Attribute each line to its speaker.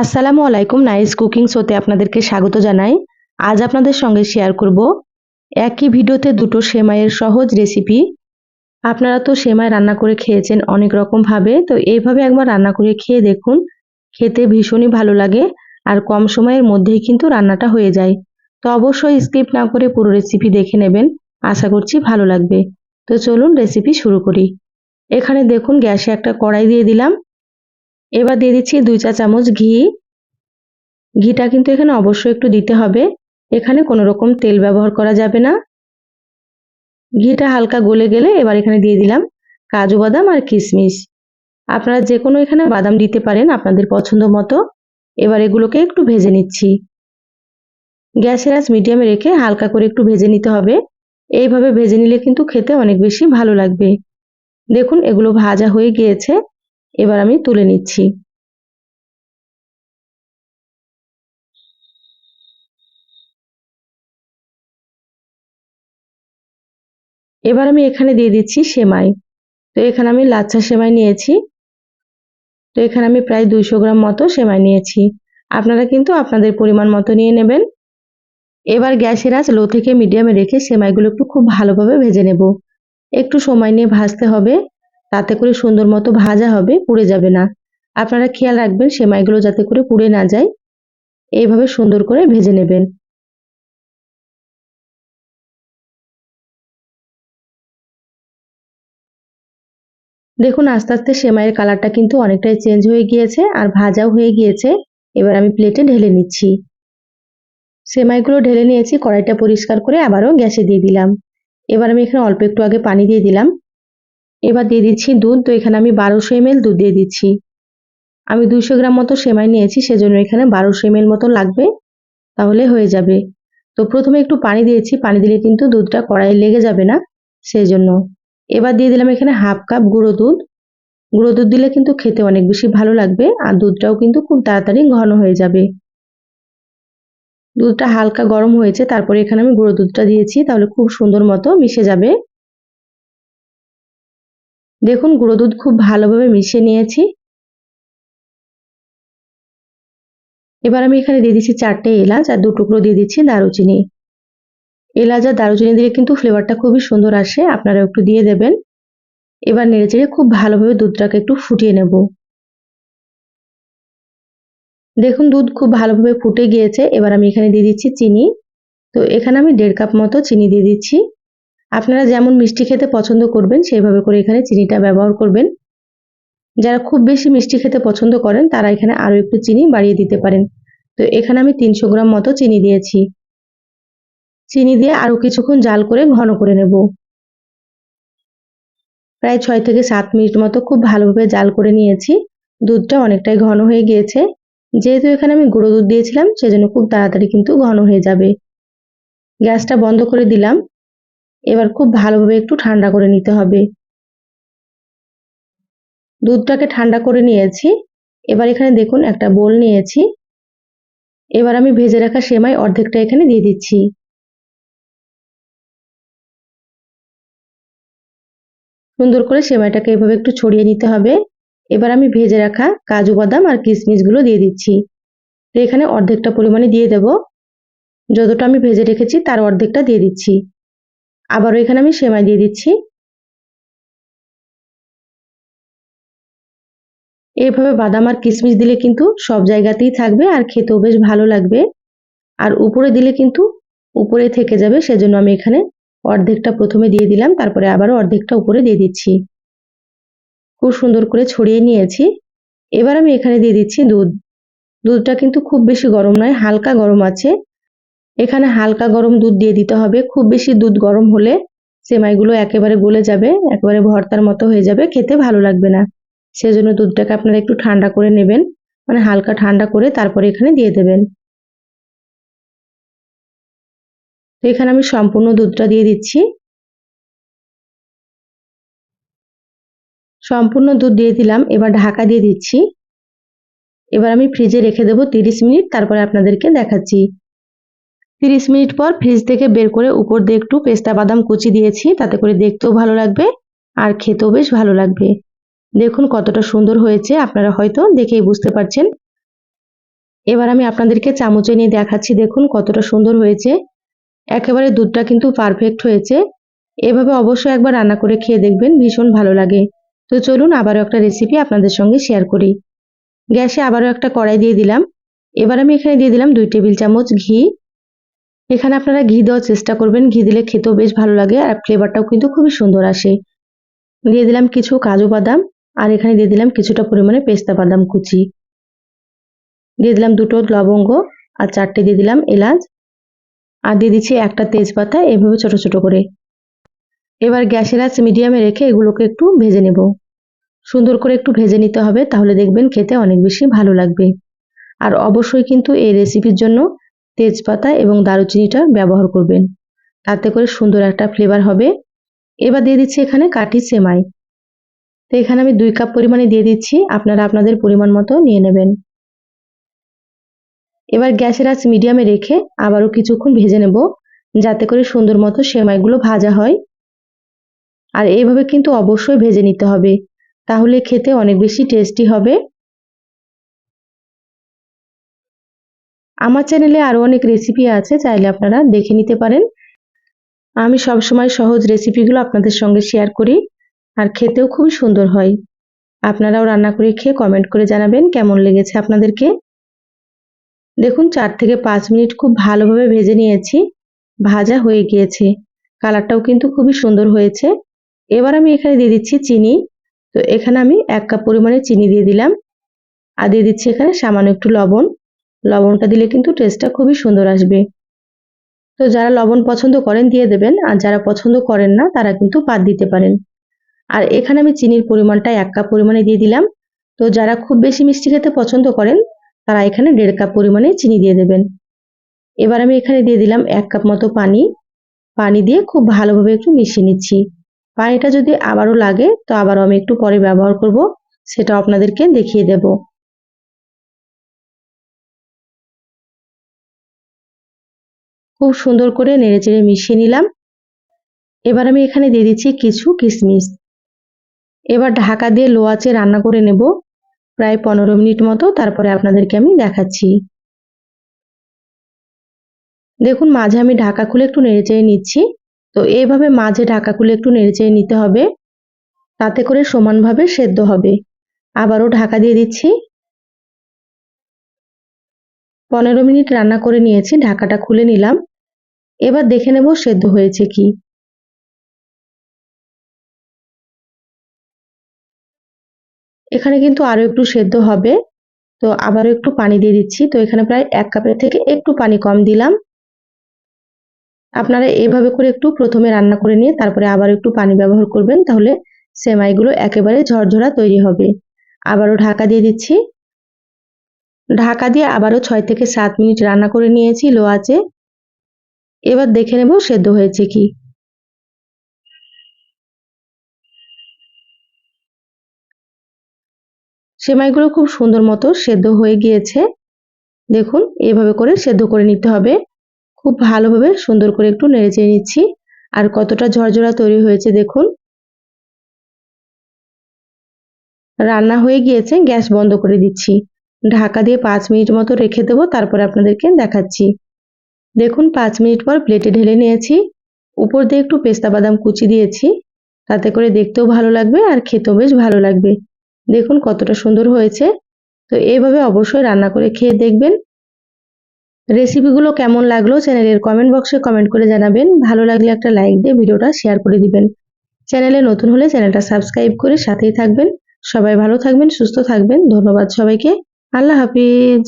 Speaker 1: আসসালামু আলাইকুম nice cooking শোতে আপনাদেরকে স্বাগত জানাই। আজ আপনাদের সঙ্গে শেয়ার করব একই ভিডিওতে দুটো সেমাইয়ের সহজ রেসিপি আপনারা তো সেমাই রান্না করে খেয়েছেন অনেক রকমভাবে তো এইভাবে একবার রান্না করে খেয়ে দেখুন। খেতে ভীষণই ভালো লাগে আর কম সময়ের মধ্যেই কিন্তু রান্নাটা হয়ে যায়। তো অবশ্যই স্কিপ না করে পুরো রেসিপি দেখে নেবেন, আশা করছি ভালো লাগবে। তো চলুন রেসিপি শুরু করি। এখানে দেখুন গ্যাসে একটা কড়াই দিয়ে দিলাম। এবার দিয়ে দিচ্ছি দুই চা চামচ ঘি। ঘিটা কিন্তু এখানে অবশ্যই একটু দিতে হবে। এখানে কোনো রকম তেল ব্যবহার করা যাবে না। ঘিটা হালকা গলে গেলে এবার এখানে দিয়ে দিলাম কাজু বাদাম আর কিশমিশ। আপনারা যে কোনো এখানে বাদাম দিতে পারেন আপনাদের পছন্দ মতো। এবার এগুলোকে একটু ভেজে নিচ্ছি। গ্যাসের আঁচ মিডিয়ামে রেখে হালকা করে একটু ভেজে নিতে হবে। এইভাবে ভেজে নিলে কিন্তু খেতে অনেক বেশি ভালো লাগবে। দেখুন এগুলো ভাজা হয়ে গিয়েছে। এবার আমি তুলে নিচ্ছি। এবার আমি এখানে দিয়ে দিচ্ছি সেমাই। তো এখানে আমি লাচ্ছা সেমাই নিয়েছি। তো এখানে আমি প্রায় দুইশো গ্রাম মতো সেমাই নিয়েছি। আপনারা কিন্তু আপনাদের পরিমাণ মতো নিয়ে নেবেন। এবার গ্যাসের আঁচ লো থেকে মিডিয়ামে রেখে সেমাইগুলো একটু খুব ভালোভাবে ভেজে নেব। একটু সময় নিয়ে ভাজতে হবে। তাতে করে সুন্দর মতো ভাজা হবে, পুড়ে যাবে না। আপনারা খেয়াল রাখবেন সেমাইগুলো যাতে করে পুড়ে না যায়। এইভাবে সুন্দর করে ভেজে নেবেন। দেখুন, আস্তে আস্তে সেমাইয়ের কালারটা কিন্তু অনেকটাই চেঞ্জ হয়ে গিয়েছে আর ভাজাও হয়ে গিয়েছে। এবার আমি প্লেটে ঢেলে নিচ্ছি। সেমাইগুলো ঢেলে নিয়েছি, কড়াইটা পরিষ্কার করে আবারও গ্যাসে দিয়ে দিলাম। এবার আমি এখানে অল্প একটু আগে পানি দিয়ে দিলাম। এবার দিয়ে দিচ্ছি দুধ, তো এখানে আমি বারোশো এম দুধ দিয়ে দিচ্ছি। আমি দুইশো গ্রাম মতো সেমাই নিয়েছি, সেজন্য এখানে বারোশো এম মতো লাগবে, তাহলে হয়ে যাবে। তো প্রথমে একটু পানি দিয়েছি, পানি দিলে কিন্তু দুধটা কড়াইয়ে লেগে যাবে না সেই জন্য এবার দিয়ে দিলাম এখানে হাফ কাপ গুঁড়ো দুধ। গুঁড়ো দুধ দিলে কিন্তু খেতে অনেক বেশি ভালো লাগবে, আর দুধটাও কিন্তু খুব তাড়াতাড়ি ঘন হয়ে যাবে। দুধটা হালকা গরম হয়েছে, তারপরে এখানে আমি গুঁড়ো দুধটা দিয়েছি, তাহলে খুব সুন্দর মতো মিশে যাবে। দেখুন, গুঁড়ো দুধ খুব ভালোভাবে মিশিয়ে নিয়েছি। এবার আমি এখানে দিয়ে দিচ্ছি চারটে এলাচ আর দু টুকরো দিয়ে দিচ্ছি দারুচিনি। এলাচ আর দারুচিনি দিলে কিন্তু ফ্লেভারটা খুবই সুন্দর আসে আপনারা একটু দিয়ে দেবেন। এবার নেড়ে চেড়ে খুব ভালোভাবে দুধটাকে একটু ফুটিয়ে নেব। দেখুন, দুধ খুব ভালোভাবে ফুটে গিয়েছে, এবার আমি এখানে দিয়ে দিচ্ছি চিনি। তো এখানে আমি দেড় কাপ মতো চিনি দিয়ে দিচ্ছি। আপনারা যেমন মিষ্টি খেতে পছন্দ করবেন, সেইভাবে করে এখানে চিনিটা ব্যবহার করবেন। যারা খুব বেশি মিষ্টি খেতে পছন্দ করেন, তারা এখানে আরও একটু চিনি বাড়িয়ে দিতে পারেন। তো এখানে আমি তিনশো গ্রাম মতো চিনি দিয়েছি। চিনি দিয়ে আরও কিছুক্ষণ জাল করে ঘন করে নেব। প্রায় ছয় থেকে সাত মিনিট মতো খুব ভালোভাবে জাল করে নিয়েছি। দুধটা অনেকটাই ঘন হয়ে গিয়েছে। যেহেতু এখানে আমি গুঁড়ো দুধ দিয়েছিলাম, সেজন্য খুব তাড়াতাড়ি কিন্তু ঘন হয়ে যাবে। গ্যাসটা বন্ধ করে দিলাম। এবার খুব ভালোভাবে একটু ঠান্ডা করে নিতে হবে। দুধটাকে ঠান্ডা করে নিয়েছি। এবার এখানে দেখুন, একটা বোল নিয়েছি। এবার আমি ভেজে রাখা সেমাই অর্ধেকটা এখানে দিয়ে দিচ্ছি। সুন্দর করে সেমাইটাকে এভাবে একটু ছড়িয়ে নিতে হবে। এবার আমি ভেজে রাখা কাজু বাদাম আর কিশমিশগুলো দিয়ে দিচ্ছি। এখানে অর্ধেকটা পরিমাণে দিয়ে দেব। যতটা আমি ভেজে রেখেছি, তার অর্ধেকটা দিয়ে দিচ্ছি। আবারও এখানে আমি সেমাই দিয়ে দিচ্ছি। এভাবে বাদাম আর কিশমিশ দিলে কিন্তু সব জায়গাতেই থাকবে আর খেতেও বেশ ভালো লাগবে। আর উপরে দিলে কিন্তু উপরে থেকে যাবে, সেজন্য আমি এখানে অর্ধেকটা প্রথমে দিয়ে দিলাম, তারপরে আবারও অর্ধেকটা উপরে দিয়ে দিচ্ছি। খুব সুন্দর করে ছড়িয়ে নিয়েছি। এবার আমি এখানে দিয়ে দিচ্ছি দুধ। দুধটা কিন্তু খুব বেশি গরম নয়, হালকা গরম আছে। এখানে হালকা গরম দুধ দিয়ে দিতে হবে। খুব বেশি দুধ গরম হলে সেমাইগুলো একেবারে গলে যাবে, একেবারে ভর্তার মতো হয়ে যাবে, খেতে ভালো লাগবে না। সেজন্য দুধটাকে আপনারা একটু ঠান্ডা করে নেবেন মানে হালকা ঠান্ডা করে তারপরে এখানে দিয়ে দেবেন। তো এখানে আমি সম্পূর্ণ দুধটা দিয়ে দিচ্ছি। সম্পূর্ণ দুধ দিয়ে দিলাম, এবার ঢাকা দিয়ে দিচ্ছি। এবার আমি ফ্রিজে রেখে দেবো তিরিশ মিনিট, তারপরে আপনাদেরকে দেখাচ্ছি। তিরিশ মিনিট পর ফ্রিজ থেকে বের করে উপর দিয়ে একটু পেস্তা বাদাম কুচি দিয়েছি, তাতে করে দেখতেও ভালো লাগবে আর খেতেও বেশ ভালো লাগবে। দেখুন কতটা সুন্দর হয়েছে, আপনারা হয়তো দেখেই বুঝতে পারছেন। এবার আমি আপনাদেরকে চামচে নিয়ে দেখাচ্ছি, দেখুন কতটা সুন্দর হয়েছে। একেবারে দুধটা কিন্তু পারফেক্ট হয়েছে। এভাবে অবশ্যই একবার রান্না করে খেয়ে দেখবেন, ভীষণ ভালো লাগে। তো চলুন আবারও একটা রেসিপি আপনাদের সঙ্গে শেয়ার করি। গ্যাসে আবারও একটা কড়াই দিয়ে দিলাম। এবার আমি এখানে দিয়ে দিলাম দুই টেবিল চামচ ঘি। এখানে আপনারা ঘি দেওয়ার চেষ্টা করবেন। ঘি দিলে খেতেও বেশ ভালো লাগে আর ফ্লেভারটাও কিন্তু খুবই সুন্দর আসে। দিয়ে দিলাম কিছু কাজু বাদাম আর এখানে দিয়ে দিলাম কিছুটা পরিমাণে পেস্তা বাদাম কুচি। দিয়ে দিলাম দুটো লবঙ্গ আর চারটে দিয়ে দিলাম এলাচ। আর দিয়ে দিচ্ছি একটা তেজপাতা, এভাবে ছোট ছোট করে। এবার গ্যাসের আঁচ মিডিয়ামে রেখে এগুলোকে একটু ভেজে নেব। সুন্দর করে একটু ভেজে নিতে হবে, তাহলে দেখবেন খেতে অনেক বেশি ভালো লাগবে। আর অবশ্যই কিন্তু এই রেসিপির জন্য তেজপাতা এবং দারুচিনিটা ব্যবহার করবেন। তাতে করে সুন্দর একটা ফ্লেভার হবে। এবার দিয়ে দিচ্ছি এখানে কাঠি সেমাই। তো এখানে আমি দুই কাপ পরিমাণে দিয়ে দিচ্ছি। আপনারা আপনাদের পরিমাণ মতো নিয়ে নেবেন। এবার গ্যাসের আঁচ মিডিয়ামে রেখে আবারও কিছুক্ষণ ভেজে নেব, যাতে করে সুন্দর মতো সেমাইগুলো ভাজা হয়। আর এইভাবে কিন্তু অবশ্যই ভেজে নিতে হবে। তাহলে খেতে অনেক বেশি টেস্টি হবে। আমার চ্যানেলে আরও অনেক রেসিপি আছে, চাইলে আপনারা দেখে নিতে পারেন। আমি সবসময় সহজ রেসিপিগুলো আপনাদের সঙ্গে শেয়ার করি, আর খেতেও খুবই সুন্দর হয়। আপনারাও রান্না করে খেয়ে কমেন্ট করে জানাবেন কেমন লেগেছে আপনাদেরকে। দেখুন, চার থেকে পাঁচ মিনিট খুব ভালোভাবে ভেজে নিয়েছি, ভাজা হয়ে গিয়েছে। কালারটাও কিন্তু খুবই সুন্দর হয়েছে। এবার আমি এখানে দিয়ে দিচ্ছি চিনি। তো এখানে আমি এক কাপ পরিমাণে চিনি দিয়ে দিলাম। আর দিয়ে দিচ্ছি এখানে সামান্য একটু লবণ। লবণটা দিলে কিন্তু টেস্টটা খুবই সুন্দর আসবে। তো যারা লবণ পছন্দ করেন দিয়ে দেবেন, আর যারা পছন্দ করেন না, তারা কিন্তু বাদ দিতে পারেন। আর এখানে আমি চিনির পরিমাণটা এক কাপ পরিমাণে দিয়ে দিলাম। তো যারা খুব বেশি মিষ্টি খেতে পছন্দ করেন, তারা এখানে দেড় কাপ পরিমাণে চিনি দিয়ে দেবেন। এবার আমি এখানে দিয়ে দিলাম এক কাপ মতো পানি। পানি দিয়ে খুব ভালোভাবে একটু মিশিয়ে নিচ্ছি। পানিটা যদি আবারও লাগে, তো আবারও আমি একটু পরে ব্যবহার করব। সেটা আপনাদেরকে দেখিয়ে দেব। খুব সুন্দর করে নেড়েচেড়ে মিশিয়ে নিলাম। এবার আমি এখানে দিয়ে দিচ্ছি কিছু কিশমিশ এবার ঢাকা দিয়ে লো আঁচে রান্না করে নেব প্রায় পনেরো মিনিট মতো, তারপরে আপনাদেরকে আমি দেখাচ্ছি। দেখুন, মাঝে আমি ঢাকা খুলে একটু নেড়ে নেড়েচেড়ে নিচ্ছি। তো এইভাবে মাঝে ঢাকা খুলে একটু নেড়ে নেড়েচেড়ে নিতে হবে। তাতে করে সমানভাবে সেদ্ধ হবে। আবারও ঢাকা দিয়ে দিচ্ছি। পনেরো মিনিট রান্না করে নিয়েছি, ঢাকাটা খুলে নিলাম। এবার দেখে নেব সেদ্ধ হয়েছে কি। এখানে কিন্তু আরও একটু সেদ্ধ হবে, তো আবারও একটু পানি দিয়ে দিচ্ছি। তো এখানে প্রায় এক কাপের থেকে একটু পানি কম দিলাম। আপনারা এভাবে করে একটু প্রথমে রান্না করে নিয়ে তারপরে আবার একটু পানি ব্যবহার করবেন, তাহলে সেমাইগুলো একেবারে ঝরঝরা তৈরি হবে। আবারও ঢাকা দিয়ে দিচ্ছি। ঢাকা দিয়ে আবারও ছয় থেকে সাত মিনিট রান্না করে নিয়েছি লো আছে এবার দেখে নেব সেদ্ধ হয়েছে কি। সেমাইগুলো খুব সুন্দর মতো সেদ্ধ হয়ে গিয়েছে। দেখুন, এভাবে করে সেদ্ধ করে নিতে হবে। খুব ভালোভাবে সুন্দর করে একটু নেড়ে চেড়ে নিচ্ছি। আর কতটা ঝরঝরা তৈরি হয়েছে দেখুন। রান্না হয়ে গিয়েছে, গ্যাস বন্ধ করে দিচ্ছি। ঢাকা দিয়ে পাঁচ মিনিট মতো রেখে দেবো, তারপরে আপনাদেরকে দেখাচ্ছি। দেখুন, পাঁচ মিনিট পর প্লেটে ঢেলে নিয়েছি। উপর দিয়ে একটু পেস্তা বাদাম কুচি দিয়েছি। তাতে করে দেখতেও ভালো লাগবে আর খেতেও বেশ ভালো লাগবে। দেখুন, কতটা সুন্দর হয়েছে। তো এইভাবে অবশ্যই রান্না করে খেয়ে দেখবেন। রেসিপিগুলো কেমন লাগল চ্যানেলের কমেন্ট বক্সে কমেন্ট করে জানাবেন। ভালো লাগলে একটা লাইক দিয়ে ভিডিওটা শেয়ার করে দিবেন। চ্যানেলে নতুন হলে চ্যানেলটা সাবস্ক্রাইব করে সাথেই থাকবেন। সবাই ভালো থাকবেন, সুস্থ থাকবেন। ধন্যবাদ সবাইকে। আল্লাহ হাফিজ।